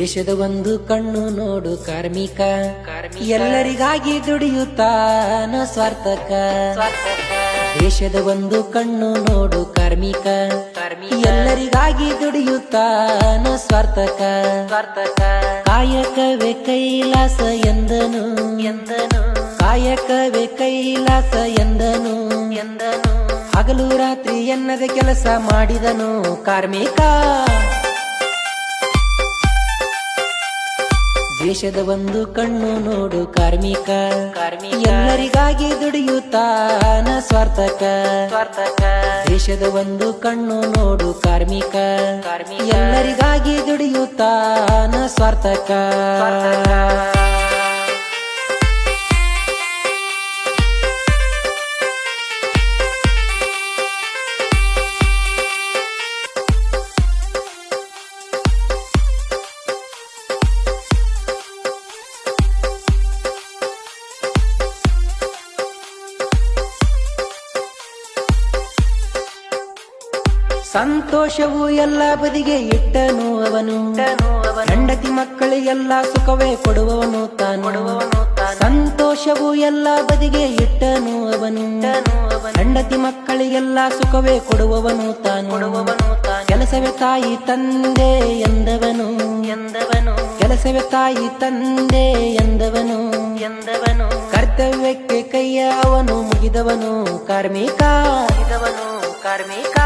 ದೇಶದ ಒಂದು ಕಣ್ಣು ನೋಡು ಕಾರ್ಮಿಕ. ಎಲ್ಲರಿಗಾಗಿ ದುಡಿಯುತ್ತಾನ ಸ್ವಾರ್ಥಕ. ದೇಶದ ಒಂದು ಕಣ್ಣು ನೋಡು ಕಾರ್ಮಿಕ. ಎಲ್ಲರಿಗಾಗಿ ದುಡಿಯುತ್ತಾನ ಸ್ವಾರ್ಥಕ. ಕಾಯಕವೇ ಕೈಲಾಸ ಎಂದನು. ಎಂದನು. ಕಾಯಕವೇ ಕೈಲಾಸ ಎಂದನು. ಎಂದನು. ಹಗಲು ರಾತ್ರಿ ಎನ್ನದ ಕೆಲಸ ಮಾಡಿದನು ಕಾರ್ಮಿಕ. ದೇಶದ ಒಂದು ಕಣ್ಣು ನೋಡು ಕಾರ್ಮಿಕ. ಕಾರ್ಮಿಕ. ಎಲ್ಲರಿಗಾಗಿ ದುಡಿಯುತ್ತಾನ ಸ್ವಾರ್ಥಕ. ಸ್ವಾರ್ಥಕ. ದೇಶದ ಒಂದು ಕಣ್ಣು ನೋಡು ಕಾರ್ಮಿಕ. ಕಾರ್ಮಿಕ. ಎಲ್ಲರಿಗಾಗಿ ದುಡಿಯುತ್ತಾನ ಸ್ವಾರ್ಥಕ. ಸಂತೋಷವು ಎಲ್ಲ ಬದಿಗೆ ಇಟ್ಟನು ಅವನು. ಹೆಂಡತಿ ಮಕ್ಕಳಿಗೆಲ್ಲ ಸುಖವೇ ಕೊಡುವವನು ತಾನು. ಸಂತೋಷವು ಎಲ್ಲ ಬದಿಗೆ ಇಟ್ಟನು ಅವನು. ಹೆಂಡತಿ ಮಕ್ಕಳಿಗೆಲ್ಲ ಸುಖವೇ ಕೊಡುವವನು ತಾನು. ಕೆಲಸವೇ ತಾಯಿ ತಂದೆ ಎಂದವನು. ಎಂದವನು ಕೆಲಸವೇ ತಾಯಿ ತಂದೆ ಎಂದವನು. ಎಂದವನು ಕರ್ತವ್ಯಕ್ಕೆ ಕೈಯ ಅವನು ಮುಗಿದವನು ಕಾರ್ಮಿಕ ಮುಗಿದವನು. ಕಾರ್ಮಿಕ.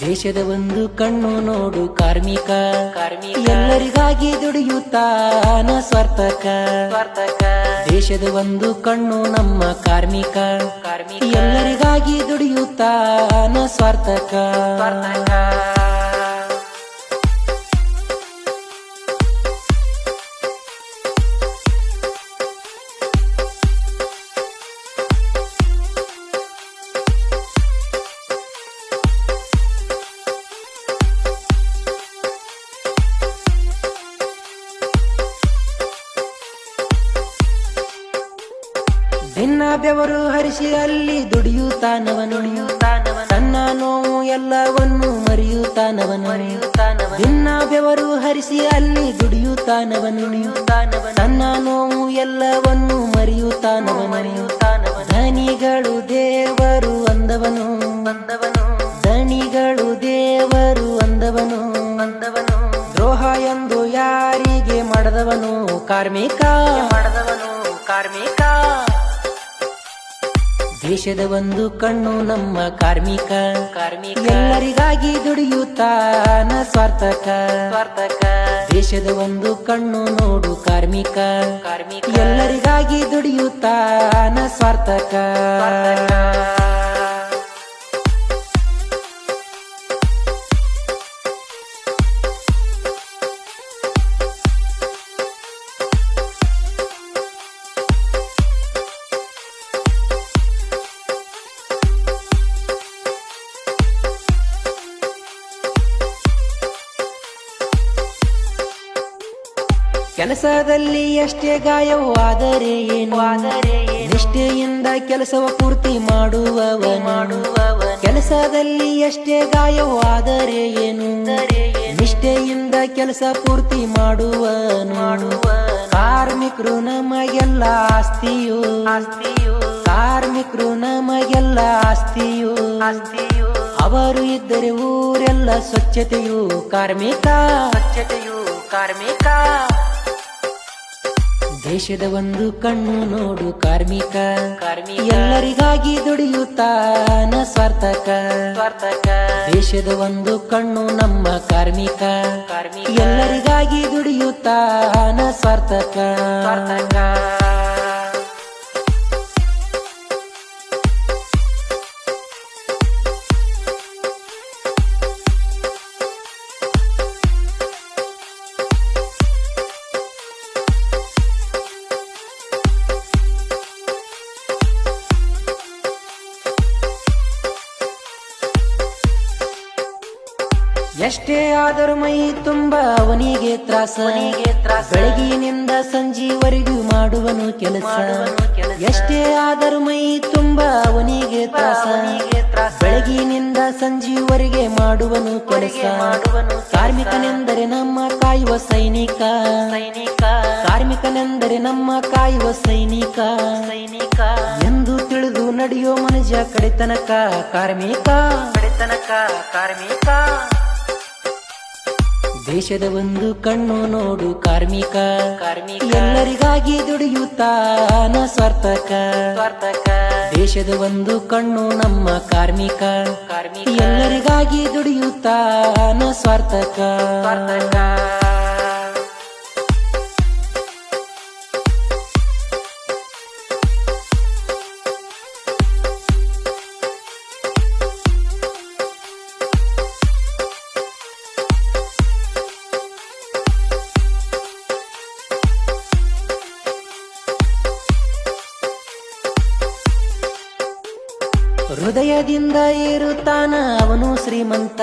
ದೇಶದ ಒಂದು ಕಣ್ಣು ನೋಡು ಕಾರ್ಮಿಕ. ಕಾರ್ಮಿಕ. ಎಲ್ಲರಿಗಾಗಿ ದುಡಿಯುತ್ತಾನ ಸ್ವಾರ್ಥಕ. ಸ್ವಾರ್ಥಕ. ದೇಶದ ಒಂದು ಕಣ್ಣು ನಮ್ಮ ಕಾರ್ಮಿಕ. ಕಾರ್ಮಿಕ. ಎಲ್ಲರಿಗಾಗಿ ದುಡಿಯುತ್ತಾನ ಸ್ವಾರ್ಥಕ. ಸ್ವಾರ್ಥಕ. ದಿನ ಬೆವರು ಹರಿಸಿ ಅಲ್ಲಿ ದುಡಿಯುತ್ತಾನವನು. ತನ್ನ ನೋವು ಎಲ್ಲವನ್ನು ಮರೆಯುತ್ತಾನವನು. ಇನ್ನ ಬೆವರು ಹರಿಸಿ ಅಲ್ಲಿ ದುಡಿಯುತ್ತಾನವನು. ತನ್ನ ನೋವು ಎಲ್ಲವನ್ನು ಮರೆಯುತ್ತಾನವನು. ಧನಿಗಳು ದೇವರು ಅಂದವನು. ಅಂದವನು ಧನಿಗಳು ದೇವರು ಅಂದವನು ಅಂದವನು. ದ್ರೋಹ ಎಂದು ಯಾರಿಗೆ ಮಾಡದವನು? ಕಾರ್ಮಿಕ. ಮಾಡದವನು ಕಾರ್ಮಿಕ. ದೇಶದ ಒಂದು ಕಣ್ಣು ನಮ್ಮ ಕಾರ್ಮಿಕ. ಕಾರ್ಮಿಕ. ಎಲ್ಲರಿಗಾಗಿ ದುಡಿಯುತ್ತಾನ ಸ್ವಾರ್ಥಕ. ಸ್ವಾರ್ಥಕ. ದೇಶದ ಒಂದು ಕಣ್ಣು ನೋಡು ಕಾರ್ಮಿಕ. ಕಾರ್ಮಿಕ. ಎಲ್ಲರಿಗಾಗಿ ದುಡಿಯುತ್ತಾನ ಸ್ವಾರ್ಥಕ. ಕೆಲಸದಲ್ಲಿ ಎಷ್ಟೇ ಗಾಯವೋ ಆದರೆ ಏನು? ಆದರೆ ನಿಷ್ಠೆಯಿಂದ ಕೆಲಸವ ಪೂರ್ತಿ ಮಾಡುವವ ಮಾಡುವವ ಕೆಲಸದಲ್ಲಿ ಎಷ್ಟೇ ಗಾಯವೋ ಆದರೆ ಏನು? ನಿಷ್ಠೆಯಿಂದ ಕೆಲಸ ಪೂರ್ತಿ ಮಾಡುವ ಮಾಡುವ ಕಾರ್ಮಿಕರು ನಮಗೆಲ್ಲ ಆಸ್ತಿಯು. ಆಸ್ತಿಯು ಕಾರ್ಮಿಕರು ನಮಗೆಲ್ಲ ಆಸ್ತಿಯು. ಆಸ್ತಿಯು ಅವರು ಇದ್ದರೆ ಊರೆಲ್ಲ ಸ್ವಚ್ಛತೆಯು ಕಾರ್ಮಿಕ ಸ್ವಚ್ಛತೆಯು ಕಾರ್ಮಿಕ. ದೇಶದ ಒಂದು ಕಣ್ಣು ನೋಡು ಕಾರ್ಮಿಕ. ಕಾರ್ಮಿಕ. ಎಲ್ಲರಿಗಾಗಿ ದುಡಿಯುತ್ತಾನ ಸ್ವಾರ್ಥಕ. ಸ್ವಾರ್ಥಕ. ದೇಶದ ಒಂದು ಕಣ್ಣು ನಮ್ಮ ಕಾರ್ಮಿಕ. ಕಾರ್ಮಿಕ. ಎಲ್ಲರಿಗಾಗಿ ದುಡಿಯುತ್ತಾನ ಸ್ವಾರ್ಥಕ. ಸ್ವಾರ್ಥಕ. ಎಷ್ಟೇ ಆದರೂ ಮೈ ತುಂಬ ಅವನಿಗೆ ತ್ರಾಸ. ಬೆಳಗಿನಿಂದ ಸಂಜೆವರೆಗೂ ಮಾಡುವನು ಕೆಲಸ. ಎಷ್ಟೇ ಆದರೂ ಮೈ ತುಂಬ ಅವನಿಗೆ ತ್ರಾಸ. ಬೆಳಗಿನಿಂದ ಸಂಜೆವರೆಗೆ ಮಾಡುವನು ಕೆಲಸ. ಕಾರ್ಮಿಕನೆಂದರೆ ನಮ್ಮ ಕಾಯುವ ಸೈನಿಕ. ಸೈನಿಕ ಕಾರ್ಮಿಕನೆಂದರೆ ನಮ್ಮ ಕಾಯುವ ಸೈನಿಕ. ಸೈನಿಕ ಎಂದು ತಿಳಿದು ನಡೆಯೋ ಮನುಜ ಕಡೆತನಕ ಕಾರ್ಮಿಕ ಕಡೆತನಕ. ಕಾರ್ಮಿಕ. ದೇಶದ ಒಂದು ಕಣ್ಣು ನೋಡು ಕಾರ್ಮಿಕ. ಕಾರ್ಮಿಕ. ಎಲ್ಲರಿಗಾಗಿ ದುಡಿಯುತ್ತಾನ ಸ್ವಾರ್ಥಕ ಸ್ವಾರ್ಥಕ ದೇಶದ ಒಂದು ಕಣ್ಣು ನಮ್ಮ ಕಾರ್ಮಿಕ. ಕಾರ್ಮಿಕ. ಎಲ್ಲರಿಗಾಗಿ ದುಡಿಯುತ್ತಾನ ಸ್ವಾರ್ಥಕ ಸ್ವಾರ್ಥಕ ಏರುತ್ತಾನ ಅವನು ಶ್ರೀಮಂತ.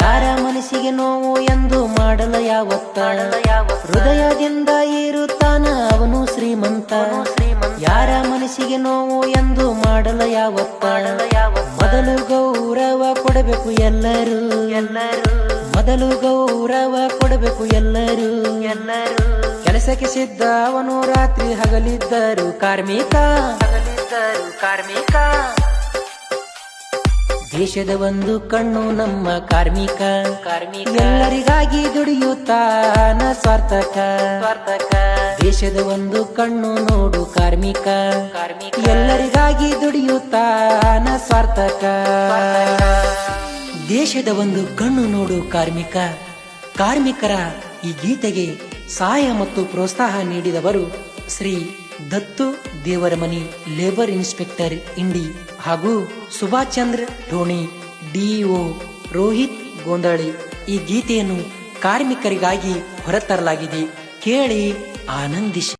ಯಾರ ಮನಸ್ಸಿಗೆ ನೋವು ಎಂದು ಮಾಡಲ ಯಾವತ್ತ ಯಾವ ಹೃದಯದಿಂದ ಏರುತ್ತಾನ ಅವನು ಶ್ರೀಮಂತ. ಯಾರ ಮನಸ್ಸಿಗೆ ನೋವು ಎಂದು ಮಾಡಲ ಯಾವತ್ತ ಯಾವ ಮೊದಲು ಗೌರವ ಕೊಡಬೇಕು ಎಲ್ಲರೂ. ಎಲ್ಲರೂ ಮೊದಲು ಗೌರವ ಕೊಡಬೇಕು ಎಲ್ಲರೂ. ಎಲ್ಲರೂ ಕೆಲಸಕ್ಕೆ ಸಿದ್ಧ ಅವನು ರಾತ್ರಿ ಹಗಲಿದ್ದರು ಕಾರ್ಮಿಕ ಹಗಲಿದ್ದರು ಕಾರ್ಮಿಕ. ದೇಶದ ಒಂದು ಕಣ್ಣು ನಮ್ಮ ಕಾರ್ಮಿಕ. ಕಾರ್ಮಿಕ. ಎಲ್ಲರಿಗಾಗಿ ದುಡಿಯುತ್ತಾನ ಸ್ವಾರ್ಥಕ. ಸ್ವಾರ್ಥಕ. ದೇಶದ ಒಂದು ಕಣ್ಣು ನೋಡು ಕಾರ್ಮಿಕ. ಕಾರ್ಮಿಕ. ಎಲ್ಲರಿಗಾಗಿ ದುಡಿಯುತ್ತಾನ ಸ್ವಾರ್ಥಕ. ದೇಶದ ಒಂದು ಕಣ್ಣು ನೋಡು ಕಾರ್ಮಿಕ. ಕಾರ್ಮಿಕರ ಈ ಗೀತೆಗೆ ಸಹಾಯ ಮತ್ತು ಪ್ರೋತ್ಸಾಹ ನೀಡಿದವರು ಶ್ರೀ ದತ್ತು ದೇವರಮನಿ ಲೇಬರ್ ಇನ್ಸ್ಪೆಕ್ಟರ್ ಇಂಡಿ ಹಾಗೂ ಸುಭಾಷ್ ಚಂದ್ರ ಧೋಣಿ ಡಿಇಒ ರೋಹಿತ್ ಗೋಂದಳಿ ಈ ಗೀತೆಯನ್ನು ಕಾರ್ಮಿಕರಿಗಾಗಿ ಹೊರತರಲಾಗಿದೆ. ಕೇಳಿ ಆನಂದಿಸಿ.